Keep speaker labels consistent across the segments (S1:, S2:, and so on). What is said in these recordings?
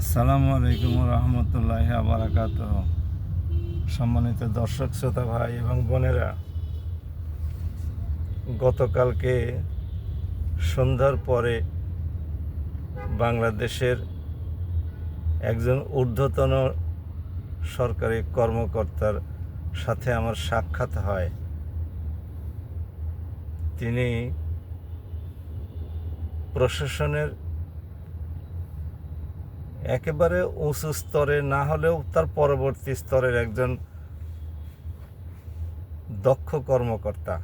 S1: আসসালামু আলাইকুম রহমতুল্লাহ আবরাকাত সম্মানিত দর্শক, শ্রোতা ভাই এবং বোনেরা, গতকালকে সন্ধ্যার পরে বাংলাদেশের একজন ঊর্ধ্বতন সরকারি কর্মকর্তার সাথে আমার সাক্ষাৎ হয়। তিনি প্রশাসনের একেবারে উঁচু স্তরে, না হলেও তার পরবর্তী স্তরের একজন দক্ষ কর্মকর্তা।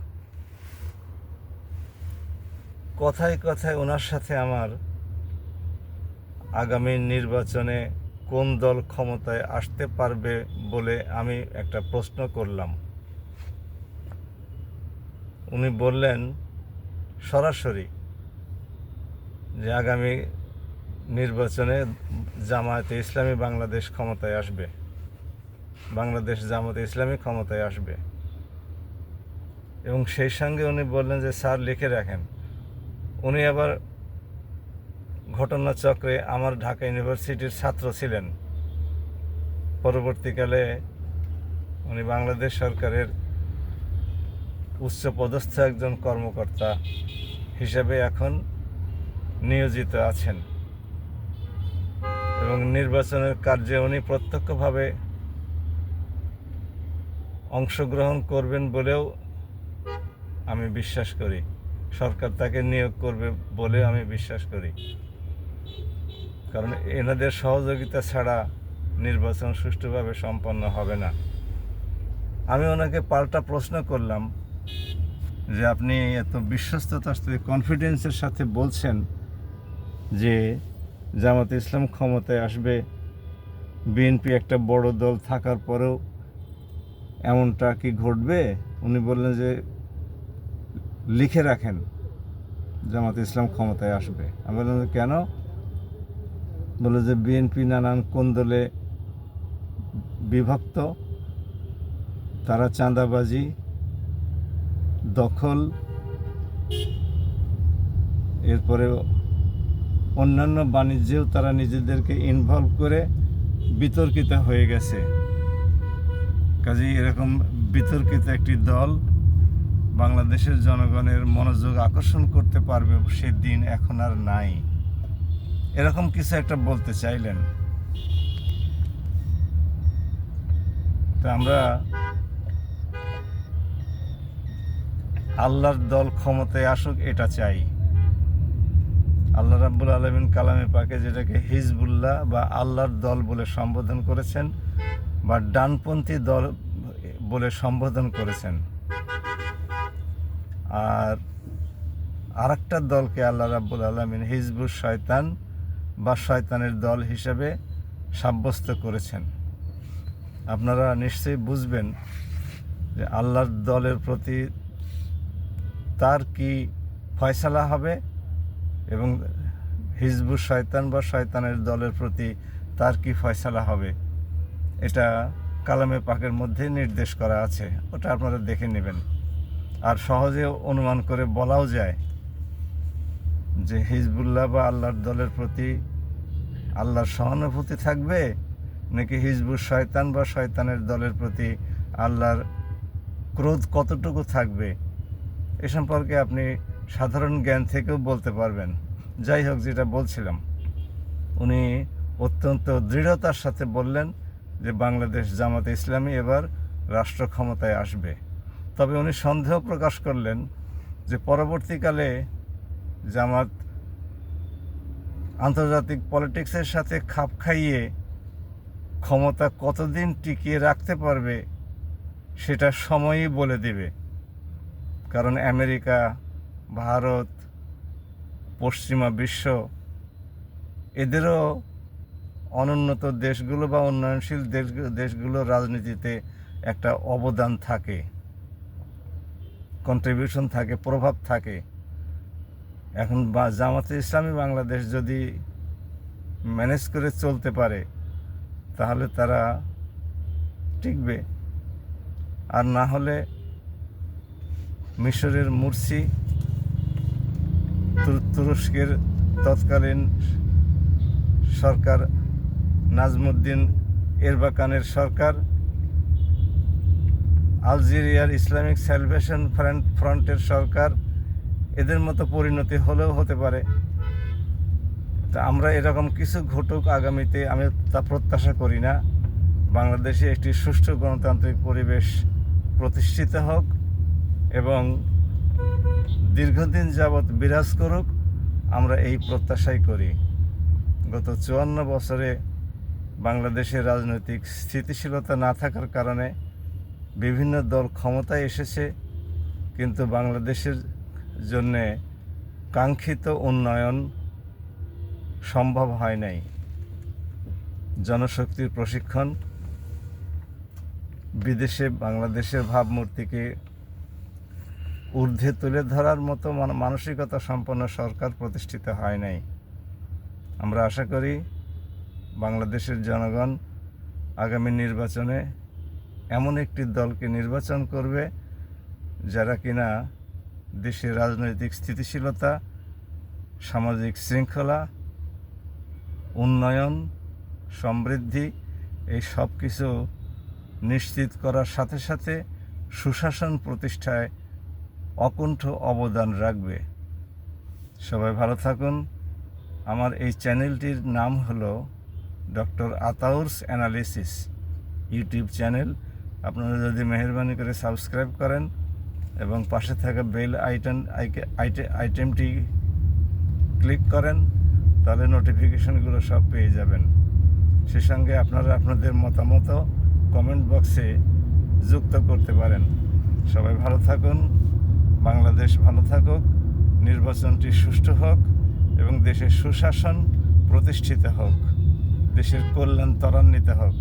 S1: কথায় কথায় ওনার সাথে আমার আগামী নির্বাচনে কোন দল ক্ষমতায় আসতে পারবে বলে আমি একটা প্রশ্ন করলাম। উনি বললেন, সরাসরি যে আগামী নির্বাচনে জামায়াতে ইসলামী বাংলাদেশ ক্ষমতায় আসবে। বাংলাদেশ জামাতে ইসলামী ক্ষমতায় আসবে। এবং সেই সঙ্গে উনি বললেন যে, স্যার, লিখে রাখেন। উনি আবার ঘটনাচক্রে আমার ঢাকা ইউনিভার্সিটির ছাত্র ছিলেন। পরবর্তীকালে উনি বাংলাদেশ সরকারের উচ্চপদস্থ একজন কর্মকর্তা হিসেবে এখন নিয়োজিত আছেন। এবং নির্বাচনের কার্যে উনি প্রত্যক্ষভাবে অংশগ্রহণ করবেন বলেও আমি বিশ্বাস করি। সরকার তাকে নিয়োগ করবে বলেও আমি বিশ্বাস করি। কারণ এনাদের সহযোগিতা ছাড়া নির্বাচন সুষ্ঠুভাবে সম্পন্ন হবে না। আমি ওনাকে পাল্টা প্রশ্ন করলাম যে আপনি এত বিশ্বস্ততার সাথে কনফিডেন্সের সাথে বলছেন যে জামাত ইসলাম ক্ষমতায় আসবে, বিএনপি একটা বড় দল থাকার পরেও এমনটা কি ঘটবে? উনি বললেন যে, লিখে রাখেন, জামাত ইসলাম ক্ষমতায় আসবে। আমি বললাম কেন? বলে যে, বিএনপি নানান কোন দলে বিভক্ত, তারা চাঁদাবাজি, দখল এরপরে অন্যান্য বাণিজ্যেও তারা নিজেদেরকে ইনভলভ করে বিতর্কিত হয়ে গেছে। কাজেই এরকম বিতর্কিত একটি দল বাংলাদেশের জনগণের মনোযোগ আকর্ষণ করতে পারবে সে দিন এখন আর নাই। এরকম কিছু একটা বলতে চাইলেন। তা আমরা আল্লাহর দল ক্ষমতায় আসুক, এটা চাই। আল্লাহ রাব্বুল আলমিন কালামে পাকে যেটাকে হিজবুল্লাহ বা আল্লাহর দল বলে সম্বোধন করেছেন বা ডানপন্থী দল বলে সম্বোধন করেছেন। আর আরেকটা দলকে আল্লাহ রাব্বুল আলমিন হিজবুর শয়তান বা শয়তানের দল হিসেবে সাব্যস্ত করেছেন। আপনারা নিশ্চয়ই বুঝবেন যে আল্লাহর দলের প্রতি তার কি ফয়সালা হবে এবং হিজবুর শয়তান বা শয়তানের দলের প্রতি তার কি ফয়সালা হবে? এটা কালামে পাকের মধ্যে নির্দেশ করা আছে। ওটা আপনারা দেখে নেবেন। আর সহজে অনুমান করে বলাও যায় যে হিজবুল্লাহ বা আল্লাহর দলের প্রতি আল্লাহর সহানুভূতি থাকবে নাকি হিজবুর শয়তান বা শয়তানের দলের প্রতি আল্লাহর ক্রোধ কতটুকু থাকবে? এ সম্পর্কে আপনি সাধারণ জ্ঞান থেকেও বলতে পারবেন। যাই হোক, যেটা বলছিলাম, উনি অত্যন্ত দৃঢ়তার সাথে বললেন যে বাংলাদেশ জামাতে ইসলামী এবার রাষ্ট্র ক্ষমতায় আসবে। তবে উনি সন্দেহ প্রকাশ করলেন যে পরবর্তীকালে জামাত আন্তর্জাতিক পলিটিক্সের সাথে খাপ খাইয়ে ক্ষমতা কতদিন টিকিয়ে রাখতে পারবে, সেটা সময়ই বলে দেবে। কারণ আমেরিকা ভারত, পশ্চিমা বিশ্ব, এদেরও অনুন্নত দেশগুলো বা উন্নয়নশীল দেশ, দেশগুলোর রাজনীতিতে একটা অবদান থাকে। কন্ট্রিবিউশন থাকে, প্রভাব থাকে। এখন বা, জামাতে ইসলামী বাংলাদেশ যদি ম্যানেজ করে চলতে পারে, তাহলে তারা টিকবে। আর না হলে মিশরের মুরসি তুরস্কের তৎকালীন সরকার নাজমুদ্দিন এরবাকানের সরকার, আলজেরিয়ার ইসলামিক স্যালভেশন ফ্রন্ট ফ্রন্টের সরকার, এদের মতো পরিণতি হলেও হতে পারে। তা আমরা এরকম কিছু ঘটুক আগামীতে, আমি তা প্রত্যাশা করি না। বাংলাদেশে একটি সুষ্ঠু গণতান্ত্রিক পরিবেশ প্রতিষ্ঠিত হোক এবং দীর্ঘদিন যাবৎ বিরাজ করুক, আমরা এই প্রত্যাশাই করি। গত চুয়ান্ন বছরে বাংলাদেশের রাজনৈতিক স্থিতিশীলতা না থাকার কারণে বিভিন্ন দল ক্ষমতায় এসেছে, কিন্তু বাংলাদেশের জন্যে কাঙ্ক্ষিত উন্নয়ন সম্ভব হয় নাই। জনশক্তির প্রশিক্ষণ, বিদেশে বাংলাদেশের ভাবমূর্তিকে ঊর্ধ্বে তুলে ধরার মতো মান- মানসিকতা সম্পন্ন সরকার প্রতিষ্ঠিত হয় নাই। আমরা আশা করি বাংলাদেশের জনগণ আগামী নির্বাচনে এমন একটি দলকে নির্বাচন করবে যারা কিনা দেশের রাজনৈতিক স্থিতিশীলতা, সামাজিক শৃঙ্খলা, উন্নয়ন, সমৃদ্ধি, এই সব কিছু নিশ্চিত করার সাথে সাথে সুশাসন প্রতিষ্ঠায় অকুণ্ঠ অবদান রাখবে। সবাই ভালো থাকুন। আমার এই চ্যানেলটির নাম হলো doctor Ataur's analysis YouTube channel. আপনারা যদি মেহরবানি করে সাবস্ক্রাইব করেন এবং পাশে থাকা বেল আইটেম আইটেমটি ক্লিক করেন, তাহলে নোটিফিকেশনগুলো সব পেয়ে যাবেন। সে সঙ্গে আপনারা আপনাদের মতামত কমেন্ট বক্সে যুক্ত করতে পারেন। সবাই ভালো থাকুন। বাংলাদেশ ভালো থাকুক, নির্বাচনটি সুষ্ঠু হোক এবং দেশের সুশাসন প্রতিষ্ঠিত হোক, দেশের কল্যাণ ত্বরান্বিত হোক।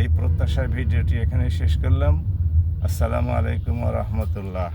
S1: এই প্রত্যাশায় ভিডিওটি এখানে শেষ করলাম। আসসালামু আলাইকুম রহমতুল্লাহ।